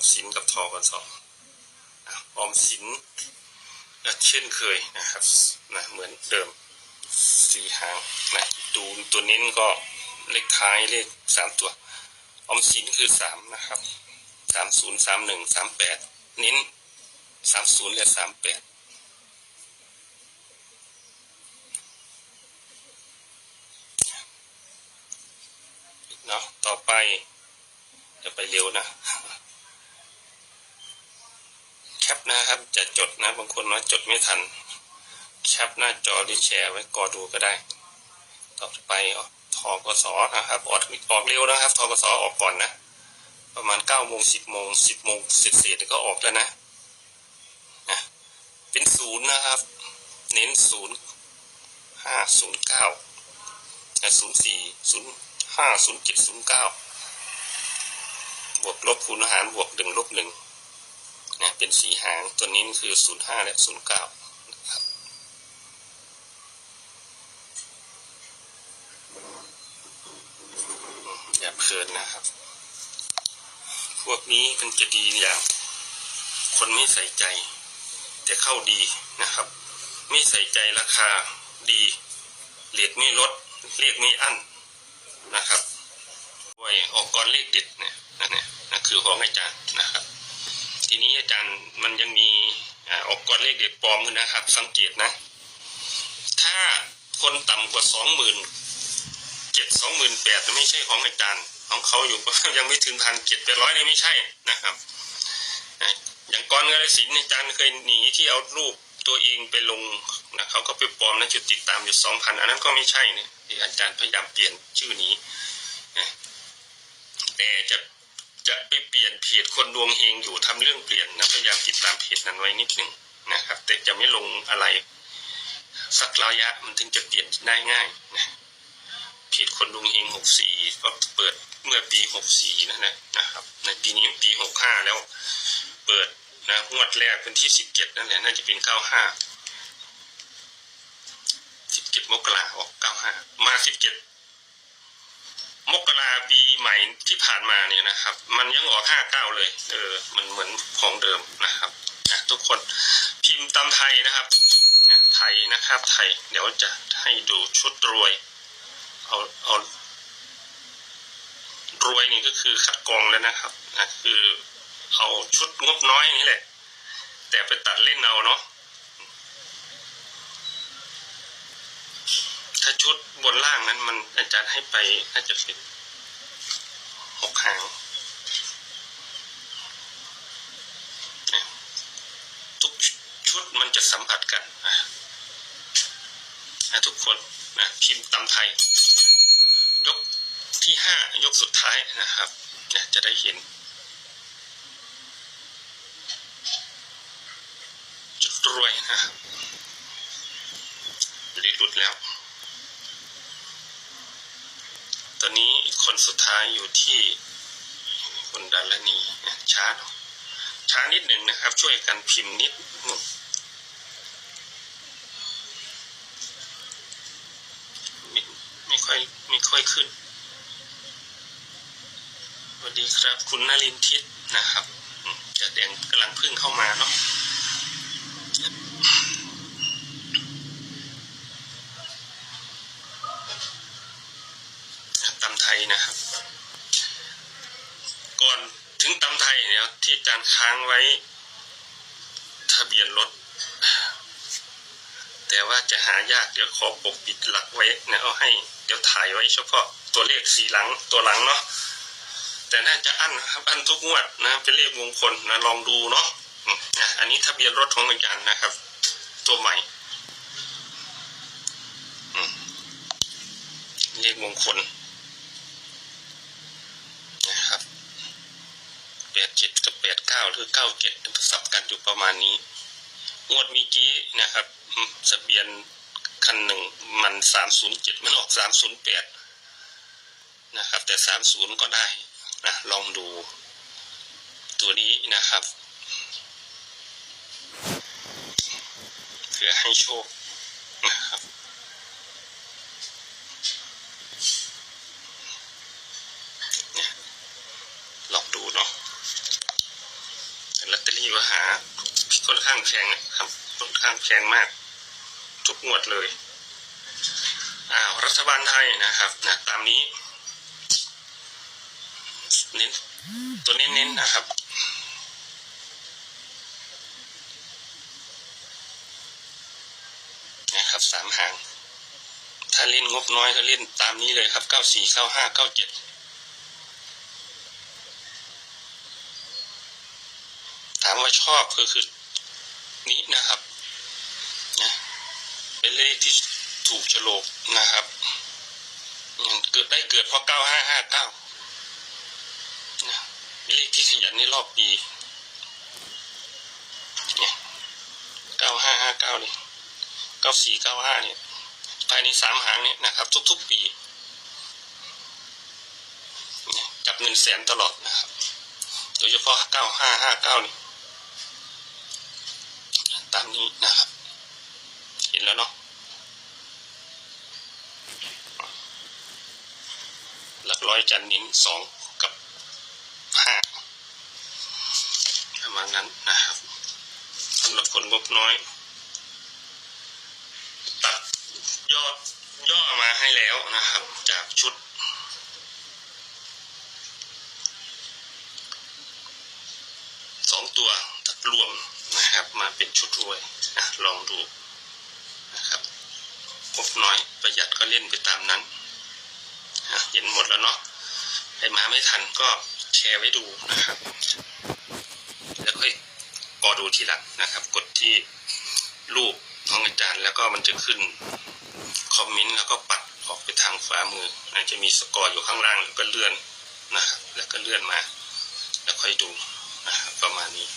มสินกับทกสอออมสินก็เช่นเคยนะครับนะเหมือนเดิมสีหางนะดูตัวเน้นก็เลขท้ายเลขสามตัว ออมสินคือสามนะครับสามศูนย์สามหนึ่งสามแปดเน้นสามศูนย์และสามแปดเนาะต่อไปจะไปเร็วนะ แคป นะครับ จะจดนะบางคนว่าจดไม่ทันแคปหน้าจอหรือแชร์ไว้กอดูก็ได้ ต่อไปออทกสนะครับออกออกเร็วนะครับทกสออกก่อนนะ ประมาณเก้าโมงสิบโมงสิบโมงสร็จเสร็จก็ออกแล้วนะนะเป็นศูนย์นะครับ เน้นศูนย์ห้าศูนย์เก้าศูนย์สี่ศูนย์ห้าศูนย์เจ็ดศูนย์เก้าบวกลบคูณหารบวกหนึ่งลบหนึ่ง เป็นสี่หาง ตัวนี้คือศูนย์ห้าและศูนย์เก้านะครับอืมอย่าเพลินนะครับ พวกนี้มันจะดีอย่าง คนไม่ใส่ใจ แต่เข้าดีนะครับ ไม่ใส่ใจราคาดีเลทไม่ลดเลขไม่อั้นนะครับไว้ออกก่อนเลขเด็ดเนี่ยนั่นเนี่ยนั่นคือของอาจารย์นะครับ ทีนี้อาจารย์มันยังมีออกก่อนเลขเด็ดปลอมด้วยนะครับ สังเกตนะ ถ้าคนต่ำกว่าสองหมื่นเจ็ดสองหมื่นแปดไม่ใช่ของอาจารย์ของเขาอยู่ยังไม่ถึงพันเจ็ดแปดร้อยนี่ไม่ใช่นะครับอย่างกรเงินสินอาจารย์เคยหนีที่เอารูปตัวเองไปลงนะเขาก็ไปปลอมนะจุดติดตามอยู่สองพันอันนั้นก็ไม่ใช่นะที่อาจารย์พยายามเปลี่ยนชื่อนี้แต่จะ จะไปเปลี่ยนเพจคนดวงเฮงอยู่ทำเรื่องเปลี่ยนนะพยายามติดตามเพจนั้นไว้นิดหนึ่งนะครับ แต่จะไม่ลงอะไร สักระยะมันถึงจะเปลี่ยนได้ง่ายนะเพจคนดวงเฮงหกสี่ก็เปิดเมื่อปีหกสี่นะนะนะครับ ในปีนี้ปีหกห้าแล้ว เปิดนะงวดแรกเป็นที่สิบเจ็ดนั่นแหละน่าจะเป็นเก้าห้าสิบเจ็ดมกราออกเก้าห้ามาสิบเจ็ด มกราปีใหม่ที่ผ่านมาเนี่ยนะครับ มันยังออกห้าเก้าเลย เออ มันเหมือนของเดิมนะครับนะทุกคนพิมพ์ตามไทยนะครับนะไทยนะครับไทย เดี๋ยวจะให้ดูชุดรวย เอาเอารวยนี่ก็คือคัดกรองแล้วนะครับนะคือเอาชุดงบน้อยนี่แหละ แต่ไปตัดเล่นเอาเนาะาชุดบนล่างนั้นมันอาจารย์ให้ไปน่าจะเป็นหกหางทุกชุดมันจะสัมผัสกันนะนะทุกคนนะพิมพ์ตำไทย ยกที่ห้ายกสุดท้ายนะครับนะจะได้เห็น จุดรวยนะครับหรือหลุดแล้ว ตอนนี้คนสุดท้ายอยู่ที่คนดัลนีช้าช้านิดหนึ่งนะครับ ช่วยกันพิมพ์นิดนึงไม่ไม่ค่อยไม่ค่อยขึ้นสวัสดีครับ คุณนลินทิศนะครับจะแดงกำลังพึ่งเข้ามาเนาะ ตำไทยนะครับ ก่อนถึงตำไทยเนี่ยที่อาจารย์ค้างไว้ ทะเบียนรถ แต่ว่าจะหายากเดี๋ยวขอปกปิดหลักไว้นะเอาให้ เดี๋ยวถ่ายไว้เฉพาะตัวเลขสีหลังตัวหลังเนาะแต่น่าจะอั้นนะครับอั้นทุกงวดนะเป็นเลขมงคลนะลองดูเนาะอันนี้ทะเบียนรถของอาจารย์นะครับ ตัวใหม่เลขมงคล นะครับแปดเจ็ดกับ คือเก้าเจ็ดสับกันอยู่ประมาณนี้ งวดเมีกี้นะครับสะเบียนคันหนึ่งมันสามศูนย์เจ็ดมันออกสามศูนย์แปดนะครับ แต่สามศูนย์ก็ได้นะลองดูตัวนี้นะครับเพื่อให้โชคนะครับ ลองดูเนาะ ค่อนข้างแพงนะครับ ค่อนข้างแพงมาก ทุกงวดเลยอ้าวรัฐบาลไทยนะครับนะตามนี้เน้นตัวเน้นๆนะครับนะครับสามหาง ถ้าเล่นงบน้อยก็เล่นตามนี้เลยครับเก้าสี่เก้าห้าเก้าเจ็ดถาม ว่าชอบก็คือนี้นะครับนะเป็นเลขที่ถูกฉลกนะครับเกิดได้เกิดเพราะเก้าห้าห้าเก้านะเลขที่ขยันในรอบปีเนี่ยเก้าห้าห้าเก้านี่เก้าสี่เก้าห้าเนี่ยภายในสามหางเนี่ยนะครับ ทุกๆปีจับเงินแสนตลอดนะครับ โดยเฉพาะเก้าห้าห้าเก้านี่ นี้นะครับ เห็นแล้วเนาะหลักร้อยจันนิ้นสองกับห้าประมาณนั้นนะครับสำหรับคนงบน้อย ตัดยอดย่อมาให้แล้วนะครับ จากชุดสองตัวตัดรวม มาเป็นชุดรวยนะลองดูนะครับงบน้อยประหยัดก็เล่นไปตามนั้นนะเห็นหมดแล้วเนาะใครมาไม่ทันก็แชร์ไว้ดูนะครับ แล้วค่อยกอดูทีหลังนะครับ กดที่รูปของอาจารย์แล้วก็มันจะขึ้นคอมเมนต์แล้วก็ปัดออกไปทางขวามือมันจะมีสกอร์อยู่ข้างล่างแล้วก็เลื่อนนะครับแล้วก็เลื่อนมา แล้วค่อยดูนะครับประมาณนี้